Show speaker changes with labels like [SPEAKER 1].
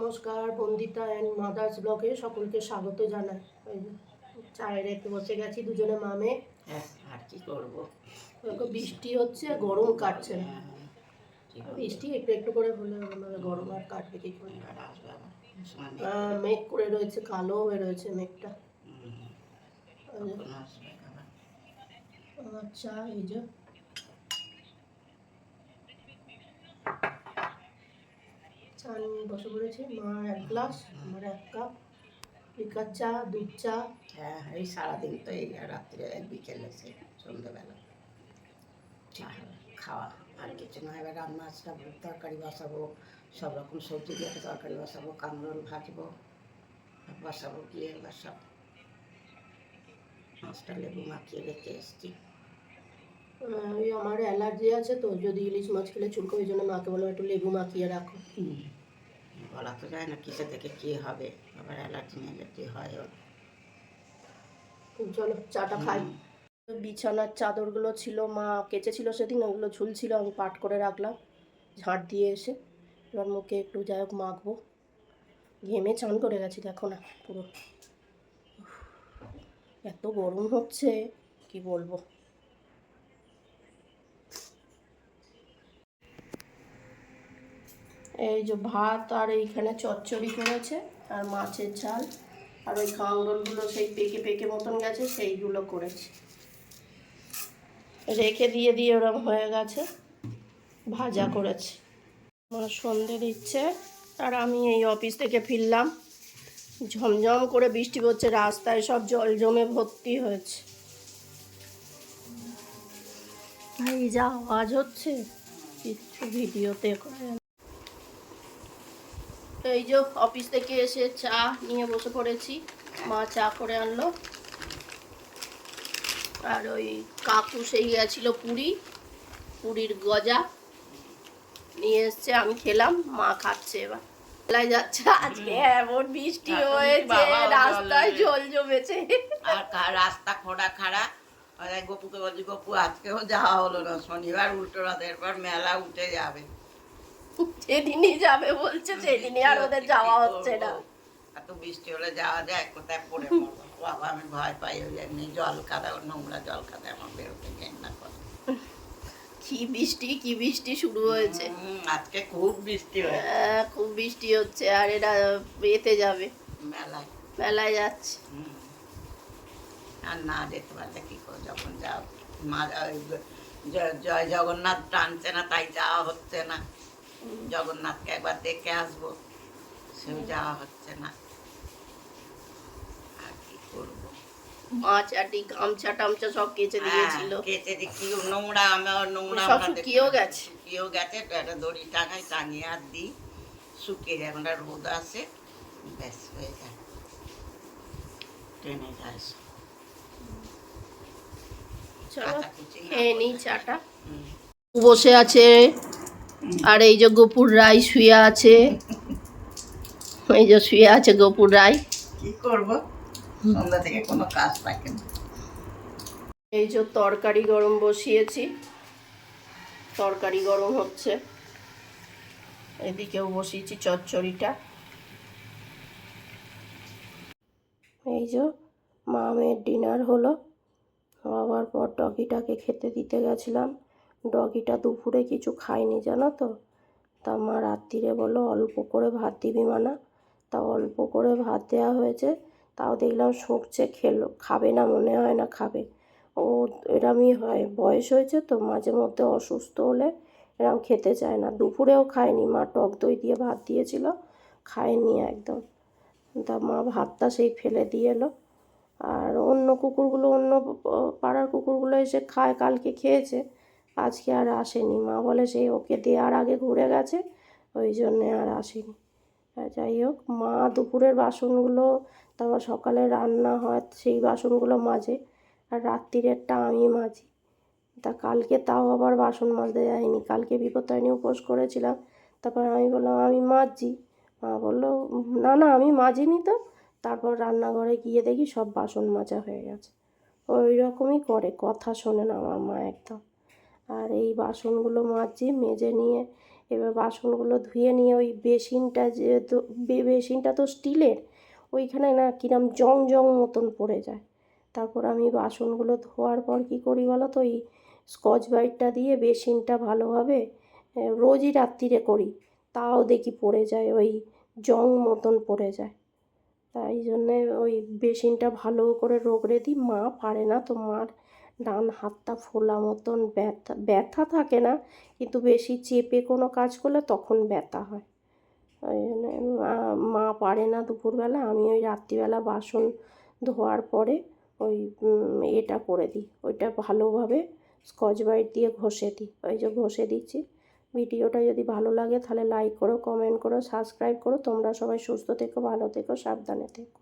[SPEAKER 1] নমস্কার Bandita and mother's ব্লগে সকলকে স্বাগত জানাই। ওই যে চায়ে রেখে বসে গেছি দুজনে মামে।
[SPEAKER 2] হ্যাঁ আর কি করব?
[SPEAKER 1] বৃষ্টি হচ্ছে গরম কাটছে না।
[SPEAKER 2] হ্যাঁ, করব?
[SPEAKER 1] বৃষ্টি একটু একটু করে হলে গরম আর কাটবে কি করে।
[SPEAKER 2] মানে,
[SPEAKER 1] মেঘ করে রয়েছে কালো হয়ে রয়েছে মেঘটা। চা এই যে চা নিয়ে বসে পড়েছি। মা, এক গ্লাস, আমার এক কাপ। লিকার চা, দুধ চা।
[SPEAKER 2] হ্যাঁ এই সারাদিন তো এই রাত্রে এক বিকেলে সে সন্ধ্যেবেলা চা খাওয়া। আর কিছু না, এবার রান্না আসটা তরকারি বসাবো, সব রকম সবজি দিয়ে তরকারি বসাবো, কামরোল ভাজবো, বসাবো, গিয়ে এবার সব মাছটা লেবু মাখিয়ে রেখে এসছি।
[SPEAKER 1] ওই আমার অ্যালার্জি আছে তো যদি ইলিশ মাছ খেলে চুলকো ওই জন্য মাকে বললাম একটু লেবু মাখিয়ে রাখো।
[SPEAKER 2] বলা তো যায় না কিসে থেকে কী হবে আবার অ্যালার্জি ম্যালার্জি হয়।
[SPEAKER 1] চলো চাটা খাই। বিছানার চাদরগুলো ছিল মা কেচেছিল সেদিন ওগুলো ঝুলছিল আমি পাট করে রাখলাম ঝাঁট দিয়ে এসে এবার মুখে একটু যাই হোক মাখবো। ঘেমে চান করে গেছি দেখো না পুরো। এত গরম হচ্ছে কি বলব? এই যে ভাত আর এইখানে চচ্চড়ি করেছে, আর মাছের ঝাল। আর ওই কাঁকরোলগুলো সেই পেকে পেকে মতন গেছে, সেইগুলো করেছে। রেখে দিয়ে দিয়ে ওরম হয়ে গেছে, ভাজা করেছে। আমার সন্ধে দিচ্ছে আর আমি এই অফিস থেকে ফিরলাম। ঝমঝম করে বৃষ্টি পড়ছে, রাস্তায় সব জল জমে ভর্তি হয়েছে। এই যা আওয়াজ হচ্ছে, কিচ্ছু ভিডিওতে করে না। এই যে অফিস থেকে এসে চা নিয়ে বসে পড়েছি। মা চা করে আনলো। আর ওই কাকু সেই গেছিল পুরী পুরীর গজা নিয়ে এসছে আমি খেলাম মা খাচ্ছে এবার। যাচ্ছে আজকে এমন বৃষ্টি হয়েছে রাস্তায় জল জমেছে।
[SPEAKER 2] আর রাস্তা খোঁড়া খাড়া। গপুকে বলছি গপু আজকেও যাওয়া হলো না শনিবার উল্টো রাতের পর মেলা উঠে যাবে।
[SPEAKER 1] যেদিনই যাবে বলছে সেদিনই আর ওদের যাওয়া হচ্ছে না।
[SPEAKER 2] এত বৃষ্টি হলে যাওয়া যায় কোথায় পড়ে মরবো বাবা আমি ভয় পাই ওই এমনি জল কাদা নোংরা জল কাদা আমার বেরোতে ঘেন্না করে
[SPEAKER 1] কি বৃষ্টি কি বৃষ্টি শুরু হয়েছে।
[SPEAKER 2] আজকে খুব বৃষ্টি হয়েছে।
[SPEAKER 1] হ্যাঁ, খুব বৃষ্টি হচ্ছে আর এরা এতে যাবে।
[SPEAKER 2] মেলায়।
[SPEAKER 1] মেলায় যাচ্ছে।
[SPEAKER 2] আর না যেতে পারলে কি করে? যখন যাও মা জয় জগন্নাথ টানছে না তাই যাওয়া হচ্ছে না। জগন্নাথকে একবার দেখে আসব সেও যাওয়া হচ্ছে না। আর কি করব?
[SPEAKER 1] মাছ আটি গামছা টামছা সব কেচে দিয়েছিল।
[SPEAKER 2] হ্যাঁ, কেচে দি কি নোংরা আমার নোংরা
[SPEAKER 1] সব শুকিয়েও গেছে।
[SPEAKER 2] শুকিয়েও গেছে একটা দড়ি টাঙিয়ে আর দিই। শুকিয়ে যায় আর রোদ আসে ব্যাস হয়ে যায়। ট্রেনে যায়
[SPEAKER 1] চলো খেয়ে নিই। চাটা। বসে আছে আর এই যে গোপুর রায় শুয়ে আছে। এই যে শুয়ে আছে গোপুর রায়।
[SPEAKER 2] কি করব? সন্ধ্যা থেকে কোনো কাজ থাকে না।
[SPEAKER 1] এই যে তরকারি গরম বসিয়েছি। তরকারি গরম হচ্ছে। এদিকেও বসিয়েছি চচ্চড়িটা। এই যে মামের ডিনার হলো। হওয়ার পর টকিটাকে খেতে দিতে গেছিলাম। ডগিটা দুপুরে কিছু খায়নি, জানো তো? তা মা রাত্রিরে বলো অল্প করে ভাত দিবি মানা। তা অল্প করে ভাত দেওয়া হয়েছে, তাও দেখলাম শুকছে খেলো, খাবে না, মনে হয় না খাবে। ও এরমই হয়, বয়স হয়েছে তো, মাঝে মধ্যে অসুস্থ হলে এরম খেতে চায় না। দুপুরেও খায়নি, মা টক দই দিয়ে ভাত দিয়েছিল, খায়নি একদম। তা মা ভাতটা সেই ফেলে দিয়ে এলো। আর অন্য কুকুরগুলো, অন্য পাড়ার কুকুরগুলো এসে খায়, কালকে খেয়েছে। আজকে আর আসেনি। মা বলে সেই ওকে দেওয়ার আগে ঘুরে গেছে, ওই জন্যে আর আসেনি। যাই হোক, মা দুপুরের বাসনগুলো, তারপর সকালে রান্না হয় সেই বাসনগুলো মাজে, আর রাত্রিরেরটা আমি মাজি। তা কালকে তাও আবার বাসন মাজতে যায়নি কালকে বিপদ বিপত্তারিণী উপোস করেছিলাম, তারপর আমি বললাম, আমি মাজছি। মা বলল, না না, আমি মাজিনি তো। তারপর রান্নাঘরে গিয়ে দেখি সব বাসন মাজা হয়ে গেছে। ওই রকমই করে, কথা শোনে না আমার মা একদম। আর এই বাসনগুলো মাজছি, মেজে নিয়ে এবার বাসনগুলো ধুয়ে নিয়ে ওই বেসিনটা যেহেতু বেসিনটা তো স্টিলের, ওইখানে না কিরম জং জং মতন পড়ে যায়। তারপর আমি বাসনগুলো ধোয়ার পর কী করি বলো তো, ওই স্কচ ব্রাইটটা দিয়ে বেসিনটা ভালোভাবে রোজই রাত্রিরে করি, তাও দেখি পড়ে যায়, ওই জং মতন পড়ে যায়। তাই জন্যে ওই বেসিনটা ভালো করে রগড়ে দিই, মা পারে না তো মার ডান হাতটা ফোলা মতন ব্যথা ব্যথা থাকে না, কিন্তু বেশি চেপে কোনো কাজ করলে তখন ব্যথা হয়। ওই জন্য মা পারে না দুপুরবেলা, আমি ওই রাত্রিবেলা বাসন ধোয়ার পরে ওই এটা করে দিই। ওইটা ভালোভাবে স্কচ ব্রাইট দিয়ে ঘষে দিই। ওই যে ঘষে দিচ্ছি। ভিডিওটা যদি ভালো লাগে তাহলে লাইক করো কমেন্ট করো সাবস্ক্রাইব করো। তোমরা সবাই সুস্থ থেকো, ভালো থেকো, সাবধানে থেকো।